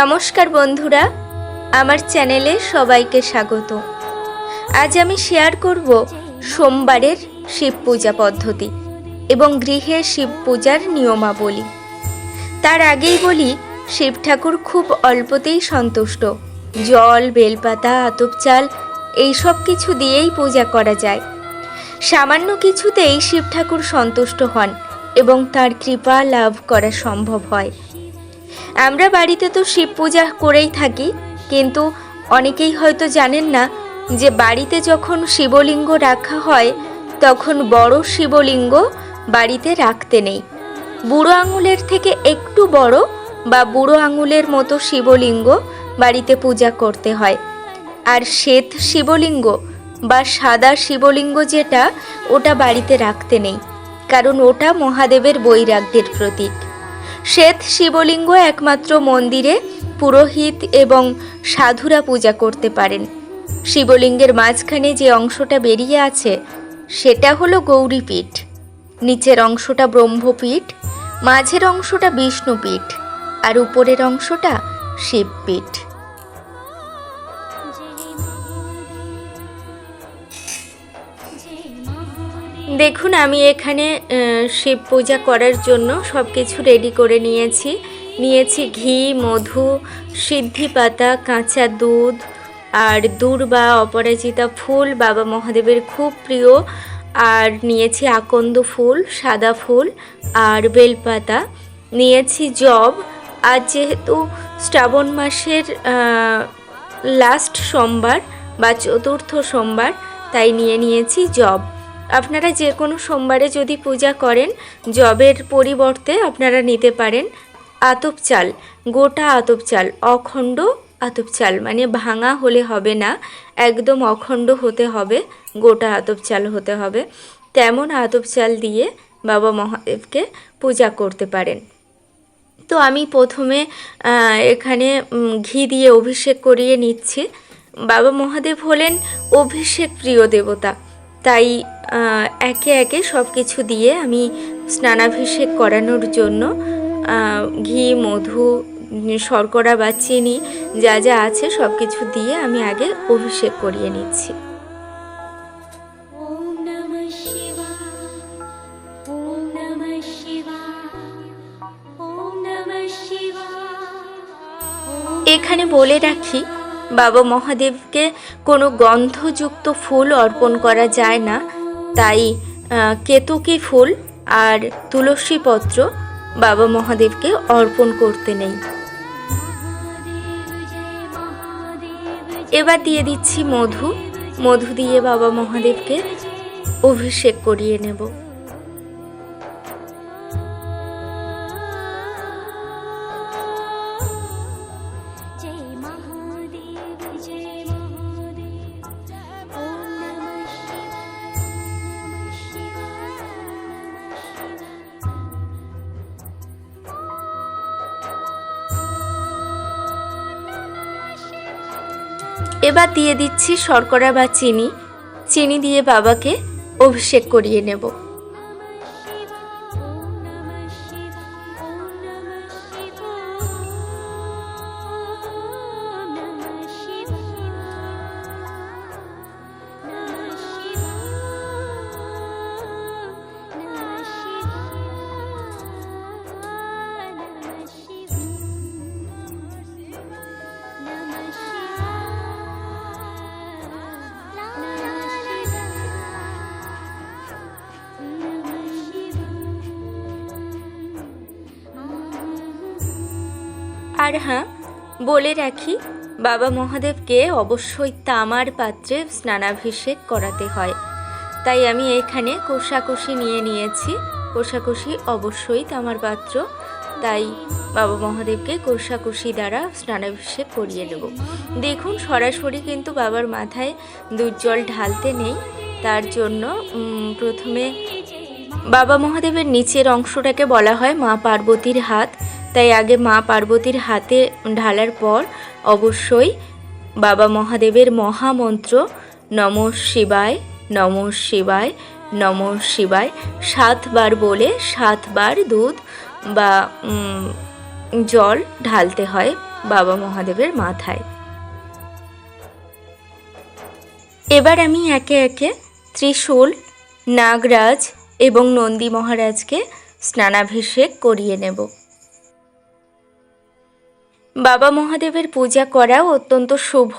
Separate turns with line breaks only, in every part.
নমস্কার বন্ধুরা, আমার চ্যানেলে সবাইকে স্বাগত। আজ আমি শেয়ার করব সোমবারের শিব পূজা পদ্ধতি এবং গৃহে শিব পূজার নিয়মাবলী। তার আগেই বলি, শিব ঠাকুর খুব অল্পতেই সন্তুষ্ট। জল, বেলপাতা, আতপ চাল, এইসব কিছু দিয়েই পূজা করা যায়। সামান্য কিছুতেই শিব ঠাকুর সন্তুষ্ট হন এবং তার কৃপা লাভ করা সম্ভব হয়। আমরা বাড়িতে তো শিব পূজা করেই থাকি, কিন্তু অনেকেই হয়তো জানেন না যে বাড়িতে যখন শিবলিঙ্গ রাখা হয়, তখন বড় শিবলিঙ্গ বাড়িতে রাখতে নেই। বুড়ো আঙুলের থেকে একটু বড় বা বুড়ো আঙুলের মতো শিবলিঙ্গ বাড়িতে পূজা করতে হয়। আর শ্বেত শিবলিঙ্গ বা সাদা শিবলিঙ্গ যেটা, ওটা বাড়িতে রাখতে নেই, কারণ ওটা মহাদেবের বৈরাগ্যের প্রতীক। শ্বেত শিবলিঙ্গ একমাত্র মন্দিরে পুরোহিত এবং সাধুরা পূজা করতে পারেন। শিবলিঙ্গের মাঝখানে যে অংশটা বেরিয়ে আছে, সেটা হলো গৌরীপীঠ। নিচের অংশটা ব্রহ্মপীঠ, মাঝের অংশটা বিষ্ণুপীঠ, আর উপরের অংশটা শিবপীঠ। দেখুন, আমি এখানে শিব পূজা করার জন্য সব কিছু রেডি করে নিয়েছি। নিয়েছি ঘি, মধু, সিদ্ধি পাতা, কাঁচা দুধ আর দূর্বা, অপরাজিতা ফুল, বাবা মহাদেবের খুব প্রিয়। আর নিয়েছি আকন্দ ফুল, সাদা ফুল আর বেলপাতা। নিয়েছি জব। আর যেহেতু শ্রাবণ মাসের লাস্ট সোমবার বা চতুর্থ সোমবার, তাই নিয়ে নিয়েছি জব। আপনারা যে কোনো সোমবারে যদি পূজা করেন, জবের পরিবর্তে আপনারা নিতে পারেন আতপ চাল, গোটা আতপ চাল, অখণ্ড আতপ চাল মানে ভাঙা হলে হবে না, একদম অখণ্ড হতে হবে, গোটা আতপ চাল হতে হবে। তেমন আতপ চাল দিয়ে বাবা মহাদেবকে পূজা করতে পারেন। তো আমি প্রথমে এখানে ঘি দিয়ে অভিষেক করিয়ে নিচ্ছি। বাবা মহাদেব হলেন অভিষেক প্রিয় দেবতা। তাই একে একে সব কিছু দিয়ে আমি স্নানাভিষেক করানোর জন্য ঘি মধু শর্করা বা চিনি যা যা আছে সব কিছু দিয়ে আমি আগে অভিষেক করিয়ে নিচ্ছি। এখানে বলে রাখি বাবা মহাদেবকে কোনো গন্ধযুক্ত ফুল অর্পণ করা যায় না। তাই কেতকী ফুল আর তুলসী পত্র বাবা মহাদেবকে অর্পণ করতে নেই। এবার দিয়ে দিচ্ছি মধু। মধু দিয়ে বাবা মহাদেবকে অভিষেক করিয়ে নেব। এবার দিয়ে দিচ্ছি শর্করা বা চিনি। চিনি দিয়ে বাবাকে অভিষেক করিয়ে নেব। আর হ্যাঁ বলে রাখি, বাবা মহাদেবকে অবশ্যই তামার পাত্রে স্নানাভিষেক করাতে হয়। তাই আমি এখানে কোষাকুষি নিয়ে নিয়েছি। কোষাকুষি অবশ্যই তামার পাত্র। তাই বাবা মহাদেবকে কোষাকুষি দ্বারা স্নানাভিষেক করিয়ে নেব দেখুন, সরাসরি কিন্তু বাবার মাথায় দুধ জল ঢালতে নেই। তার জন্য প্রথমে বাবা মহাদেবের নিচের অংশটাকে বলা হয় মা পার্বতীর হাত। তাই আগে মা পার্বতীর হাতে ঢালার পর অবশ্যই বাবা মহাদেবের মহামন্ত্র, নম শিবায় নম শিবায় নম শিবায়, সাতবার বলে সাতবার দুধ বা জল ঢালতে হয় বাবা মহাদেবের মাথায়। এবার আমি একে একে ত্রিশূল, নাগরাজ এবং নন্দী মহারাজকে স্নানাভিষেক করিয়ে নেব। বাবা মহাদেবের পূজা করাও অত্যন্ত শুভ।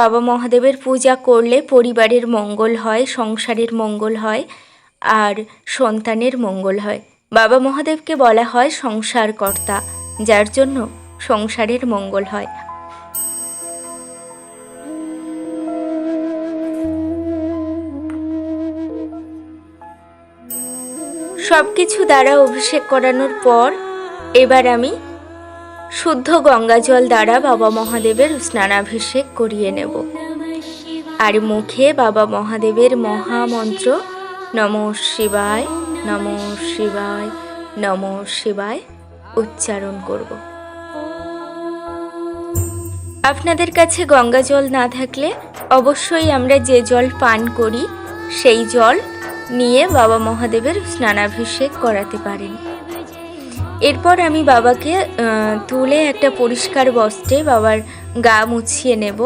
বাবা মহাদেবের পূজা করলে পরিবারের মঙ্গল হয়, সংসারের মঙ্গল হয়, আর সন্তানের মঙ্গল হয়। বাবা মহাদেবকে বলা হয় সংসারকর্তা, যার জন্য সংসারের মঙ্গল হয়। সব কিছু দ্বারা অভিষেক করানোর পর এবার আমি শুদ্ধ গঙ্গা জল দ্বারা বাবা মহাদেবের স্নানাভিষেক করিয়ে নেব। আর মুখে বাবা মহাদেবের মহামন্ত্র, নম শিবায় নম শিবায় নম শিবায় উচ্চারণ করব। আপনাদের কাছে গঙ্গা জল না থাকলে অবশ্যই আমরা যে জল পান করি, সেই জল নিয়ে বাবা মহাদেবের স্নানাভিষেক করাতে পারেন। এরপর আমি বাবাকে তুলে একটা পরিষ্কার বস্ত্রে বাবার গা মুছিয়ে নেব।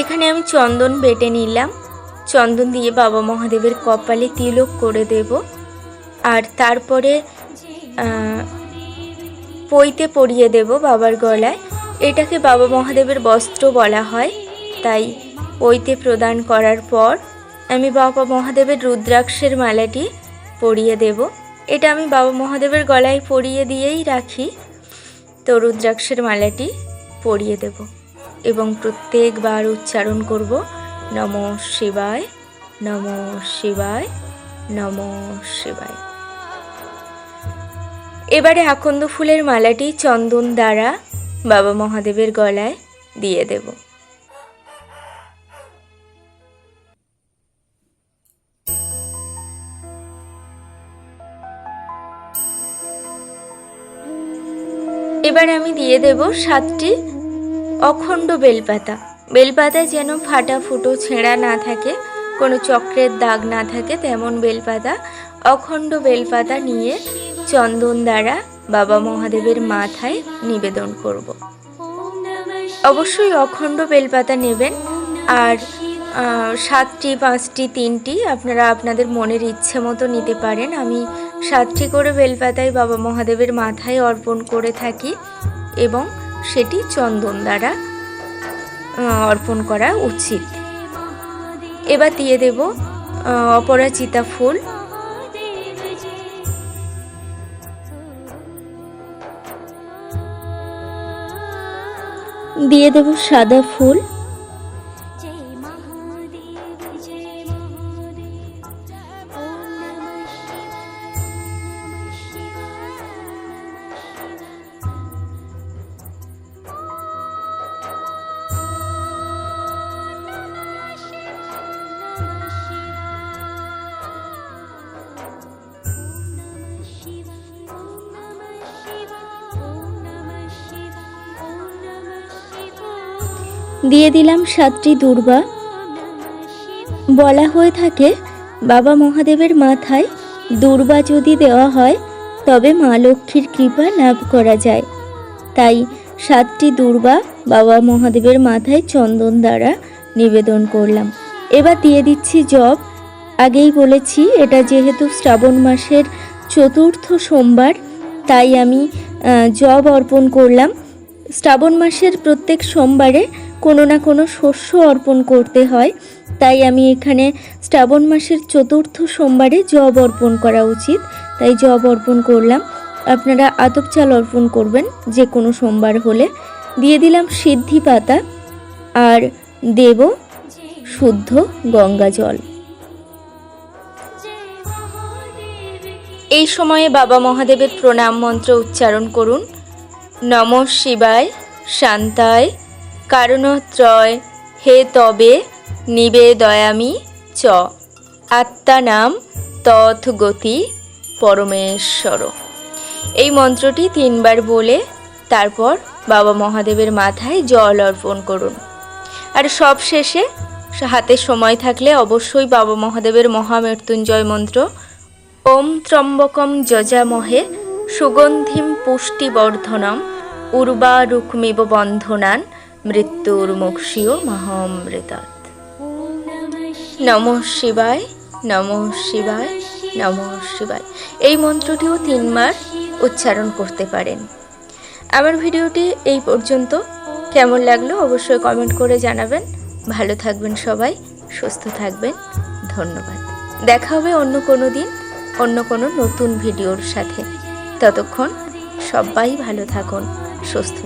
এখানে আমি চন্দন বেটে নিলাম। চন্দন দিয়ে বাবা মহাদেবের কপালে তিলক করে দেব। আর তারপরে পইতে পরিয়ে দেব বাবার গলায়। এটাকে বাবা মহাদেবের বস্ত্র বলা হয়। তাই পইতে প্রদান করার পর আমি বাবা মহাদেবের রুদ্রাক্ষের মালাটি পরিয়ে দেব। এটা আমি বাবা মহাদেবের গলায় পরিয়ে দিয়েই রাখি। তো রুদ্রাক্ষের মালাটি পরিয়ে দেব। এবং প্রত্যেকবার উচ্চারণ করব, নম শিবায় নম শিবায় নম শিবায়। এবারে আকন্দ ফুলের মালাটি চন্দন দ্বারা বাবা মহাদেবের গলায় দিয়ে দেব। এবার আমি দিয়ে দেব সাতটি অখণ্ড বেলপাতা। বেলপাতায় যেন ফাটা ফুটো ছেঁড়া না থাকে, কোনো চক্রের দাগ না থাকে, তেমন বেলপাতা। অখণ্ড বেলপাতা নিয়ে চন্দন দ্বারা বাবা মহাদেবের মাথায় নিবেদন করব। অবশ্যই অখণ্ড বেলপাতা নেবেন। আর সাতটি, পাঁচটি, তিনটি আপনারা আপনাদের মনের ইচ্ছে মতো নিতে পারেন। আমি সাতটি করে বেলপাতায় বাবা মহাদেবের মাথায় অর্পণ করে থাকি এবং সেটি চন্দন দ্বারা অর্পণ করা উচিত। এবার দিয়ে দেব অপরাজিতা ফুল। দিয়ে দেব সাদা ফুল। দিয়ে দিলাম সাতটি দুর্বা। বলা হয়ে থাকে, বাবা মহাদেবের মাথায় দুর্বা যদি দেওয়া হয়, তবে মা লক্ষ্মীর কৃপা লাভ করা যায়। তাই সাতটি দুর্বা বাবা মহাদেবের মাথায় চন্দন দ্বারা নিবেদন করলাম। এবার দিয়ে দিচ্ছি জব। আগেই বলেছি, এটা যেহেতু শ্রাবণ মাসের চতুর্থ সোমবার, তাই আমি জব অর্পণ করলাম। শ্রাবণ মাসের প্রত্যেক সোমবারে কোনো না কোনো শস্য অর্পণ করতে হয়। তাই আমি এখানে শ্রাবণ মাসের চতুর্থ সোমবারে জব অর্পণ করা উচিত। তাই জব অর্পণ করলাম। আপনারা আতপ চাল অর্পণ করবেন যে কোনো সোমবার হলে। দিয়ে দিলাম সিদ্ধি পাতা আর দেব শুদ্ধ গঙ্গা জল। এই সময়ে বাবা মহাদেবের প্রণাম মন্ত্র উচ্চারণ করুন। নম শিবায়, শান্তায় কারণত্রয়। হে তবে নিবেদয়ামি চ। আত্মানাম তথ গতি পরমেশ্বর। এই মন্ত্রটি তিনবার বলে তারপর বাবা মহাদেবের মাথায় জল অর্পণ করুন। আর সব শেষে হাতে সময় থাকলে অবশ্যই বাবা মহাদেবের মহামৃত্যুঞ্জয় মন্ত্র, ওম ত্রম্বকম যজামহে সুগন্ধিম পুষ্টিবর্ধনম উর্বারুক্মিব বন্ধনান মৃত্যুর মুক্ষীয় মহামৃতাৎ। নম শিবায় নম শিবায় নম শিবায়। এই মন্ত্রটিও তিনবার উচ্চারণ করতে পারেন। আমার ভিডিওটি এই পর্যন্ত। কেমন লাগল অবশ্যই কমেন্ট করে জানাবেন। ভালো থাকবেন সবাই, সুস্থ থাকবেন। ধন্যবাদ। দেখা হবে অন্য কোনো দিন, অন্য কোনো নতুন ভিডিওর সাথে। ততক্ষণ সবাই ভালো থাকুন, সুস্থ